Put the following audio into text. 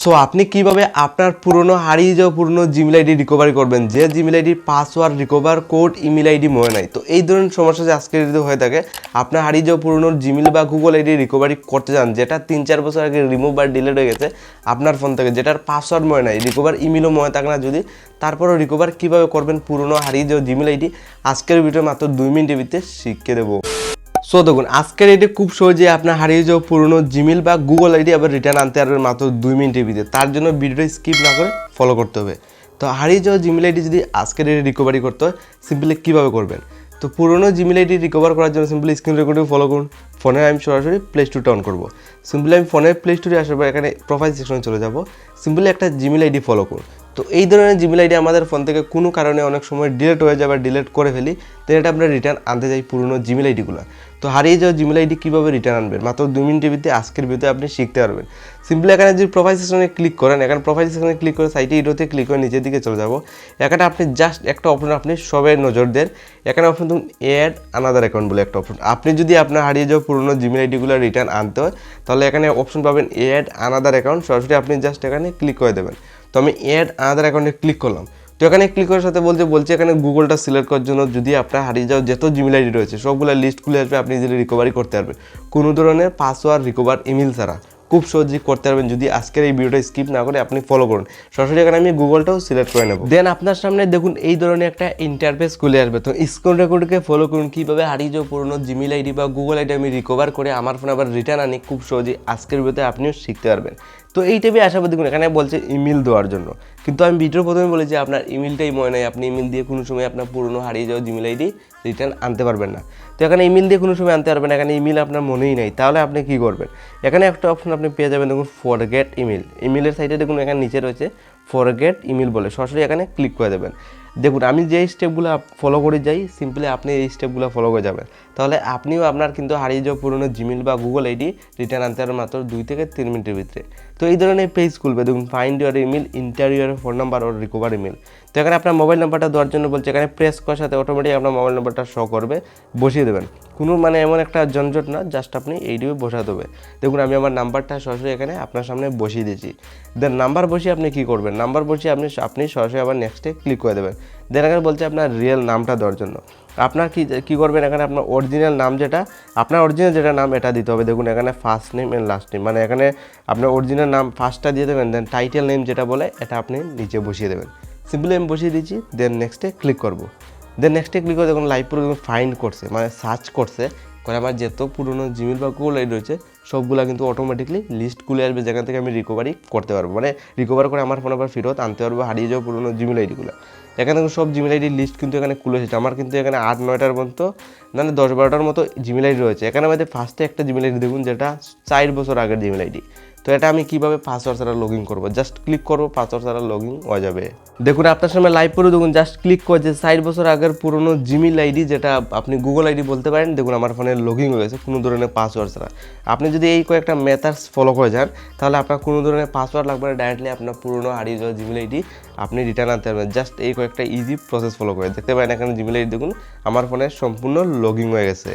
So আপনি কীভাবে আপনার পুরনো হারিয়ে যাওয়া পুরনো জিমেল আইডি রিকভারি করবেন? যে জিমেল আইডির password recover code email ID মনে নাই। তো এই ধরনের সমস্যা যে আজকে যদি হয়ে থাকে, আপনার হারিয়ে যাওয়া পুরনো জিমেল বা গুগল আইডি রিকভারি করতে চান, যেটা তিন চার বছর আগে রিমুভ বা ডিলেট হয়ে গেছে আপনার ফোন থেকে, যেটার পাসওয়ার্ড মনে নাই রিকভার ইমেলও মনে থাকে না যদি, তারপরও রিকভার কীভাবে করবেন পুরনো হারিয়ে যাওয়া জিমেল আইডি আজকের ভিডিও মাত্র দুই মিনিটের ভিতরে শিখিয়ে দেবো। সো দেখুন, আজকের এটি খুব সহজে আপনার হারিয়ে যাওয়া পুরনো জিমেল বা গুগল আইডি আবার রিটার্ন আনতে পারবেন মাত্র দুই মিনিটের ভিতরে। তার জন্য ভিডিওটা স্কিপ না করে ফলো করতে হবে। তো হারিয়ে যাওয়া জিমেল আইডি যদি আজকের এটি রিকভারি করতে হয় সিম্পলি কীভাবে করবেন? তো পুরনো জিমেল আইডি রিকভার করার জন্য সিম্পলি স্ক্রিন রেকর্ডিং ফলো করুন। ফোনে আমি সরাসরি প্লে স্টোরটা অন করব। সিম্পলি আমি ফোনের প্লে স্টোরে আসার পর এখানে প্রোফাইল সেকশনে চলে যাব। সিম্পলি একটা জিমেল আইডি ফলো করুন। তো এই ধরনের জিমেল আইডি আমাদের ফোন থেকে কোনো কারণে অনেক সময় ডিলেট হয়ে যায় বা ডিলেট করে ফেলি তো এটা আমরা রিটার্ন আনতে যাই পুরনো জিমেল আইডিগুলো তো হারিয়ে যাওয়া জিমেল আইডি কীভাবে রিটার্ন আনবেন? মাত্র দুই মিনিটের ভিতরে আজকের ভিতরে আপনি শিখতে পারবেন। সিম্পলি এখানে যদি প্রোফাইল সেকশনে ক্লিক করেন, এখানে প্রোফাইল সেকশনে ক্লিক করে সাইটে ইডোতে ক্লিক করে নিচের দিকে চলে যাব। এখানে আপনি জাস্ট একটা অপশন আপনি সবাই নজর দেন। এখানে অপশন ধরুন অ্যাড আনাদার অ্যাকাউন্ট বলে একটা অপশন আপনি যদি আপনার হারিয়ে যাওয়া পুরনো জিমেল আইডিগুলো রিটার্ন আনতে হয়, তাহলে এখানে অপশন পাবেন অ্যাড আনাদার অ্যাকাউন্ট সরাসরি আপনি জাস্ট এখানে ক্লিক করে দেবেন। তো আমি অ্যাড আনাদার অ্যাকাউন্টে ক্লিক করলাম। তো এখানে ক্লিক করার সাথে বলছে বলছে এখানে গুগলটা সিলেক্ট করার জন্য যদি আপনার হারিয়ে যাও যত জিমেল আইডি রয়েছে, সবগুলো লিস্ট খুলে আসবে, আপনি ইজিলি রিকভারি করতে পারবেন। কোনো ধরনের পাসওয়ার্ড রিকভার ইমেল ছাড়া। খুব সহজেই করতে পারবেন। যদি আজকের এই ভিডিওটা স্কিপ না করে, আপনি ফলো করুন। সরাসরি এখানে আমি গুগলটাও সিলেক্ট করে নেব। দেন আপনার সামনে দেখুন, এই ধরনের একটা ইন্টারফেস খুলে আসবে। তো স্ক্রিন রেকর্ডকে ফলো করুন, কীভাবে হারিয়ে যাওয়া পুরনো জিমেল আইডি বা গুগল আইডি আমি রিকভার করে আমার ফোনে আবার রিটার্ন আনি, খুব সহজেই আজকের ভিডিওতে আপনিও শিখতে পারবেন। তো এই টাইপে আসার পর এখানে বলছে ইমেল দেওয়ার জন্য। কিন্তু আমি ভিডিওর প্রথমে বলেছি, আপনার ইমেলটাই মনে নাই। আপনি ইমেল দিয়ে কোনো সময় আপনার পুরনো হারিয়ে যাওয়া জিমেল আইডি রিটার্ন আনতে পারবেন না। তো এখানে ইমেল দিয়ে কোনো সময় আনতে পারবেন না। এখানে ইমেল আপনার মনেই নেই। তাহলে আপনি কী করবেন? এখানে একটা অপশন আপনি পেয়ে যাবেন, দেখুন ফরগেট ইমেল ইমেলের সাইডে দেখুন, এখানে নিচে রয়েছে ফরগেট ইমেল বলে। সরাসরি এখানে ক্লিক করে দেবেন। দেখুন, আমি যে স্টেপগুলো ফলো করে যাই সিম্পলি আপনি এই স্টেপগুলো ফলো করে যাবেন। তাহলে আপনিও আপনার কিন্তু হারিয়ে যাওয়া পুরনো জিমেল বা গুগল আইডি রিটার্ন আনতে পারেন মাত্র দুই থেকে তিন মিনিটের ভিতরে। তো এই ধরনের পেজ খুলবে, দেখুন ফাইন্ড ইউর ইমেল ইন্টারভিউর phone number or recover email তো এখানে আপনার মোবাইল নাম্বারটা দেওয়ার জন্য বলছে, এখানে প্রেস করার সাথে অটোমেটিক আপনার মোবাইল নাম্বারটা শো করবে, বসিয়ে দেবেন। কোনো মানে এমন একটা ঝঞ্ঝট না জাস্ট আপনি এইটিও বসাতে হবে। দেখুন, আমি আমার নাম্বারটা সরাসরি এখানে আপনার সামনে বসিয়ে দিয়েছি। দেন নাম্বার বসিয়ে আপনি কী করবেন? নাম্বার বসিয়ে আপনি আপনি সরাসরি আবার নেক্সটে ক্লিক করে দেবেন। দেন এখানে বলছে আপনার রিয়েল নামটা দেওয়ার জন্য। আপনার কি কী করবেন এখানে আপনার অরিজিনাল নাম যেটা, আপনার অরিজিনাল যেটা নাম এটা দিতে হবে। দেখুন, এখানে first name and last name মানে এখানে আপনার অরিজিনাল নাম ফার্স্টটা দিয়ে দেবেন দেন টাইটেল নেম যেটা বলে, এটা আপনি নিচে বসিয়ে দেবেন। সিম্পলি আমি বসিয়ে দিচ্ছি দেন নেক্সটে ক্লিক করব। দেন নেক্সটে ক্লিক করে দেখুন লাইভ পুরো ফাইন্ড করছে মানে সার্চ করছে। করে আমার যত পুরনো জিমেল বা গুগল আইডি রয়েছে সবগুলো কিন্তু অটোমেটিকলি লিস্ট খুলে আসবে, যেখান থেকে আমি রিকভারি করতে পারব। মানে রিকভার করে আমার ফোন আবার ফেরত আনতে পারব, হারিয়ে যাওয়া পুরোনো জিমেল আইডিগুলো এখানে সব জিমেল আইডির লিস্ট কিন্তু এখানে খুলে এসেছে। আমার কিন্তু এখানে আট, নয়টার মতো মানে দশ বারোটার মতো জিমেল আইডি রয়েছে। এখানে আমাদের ফার্স্টে একটা জিমেল আইডি দেখুন, যেটা চার বছর আগের জিমেল আইডি তো এটা আমি কীভাবে পাসওয়ার্ড ছাড়া লগ ইন করব? জাস্ট ক্লিক করব পাসওয়ার্ড ছাড়া লগ ইন হয়ে যাবে। দেখুন, আপনার সামনে লাইভ করে দেখুন জাস্ট ক্লিক করে যে ষাট বছর আগের পুরনো জিমেল আইডি যেটা আপনি গুগল আইডি বলতে পারেন, দেখুন আমার ফোনে লগ ইন হয়ে গেছে, কোনো ধরনের পাসওয়ার্ড ছাড়া। আপনি যদি এই কয়েকটা মেথাডস ফলো করে যান, তাহলে আপনার কোনো ধরনের পাসওয়ার্ড লাগবে না ডাইরেক্টলি আপনার পুরনো হারিয়ে যাওয়া জিমেল আইডি আপনি রিটার্ন আনতে পারবেন। জাস্ট এই কয়েকটা ইজি প্রসেস ফলো করে। দেখতে পারেন এখানে জিমেল আইডি দেখুন, আমার ফোনে সম্পূর্ণ লগ হয়ে গেছে।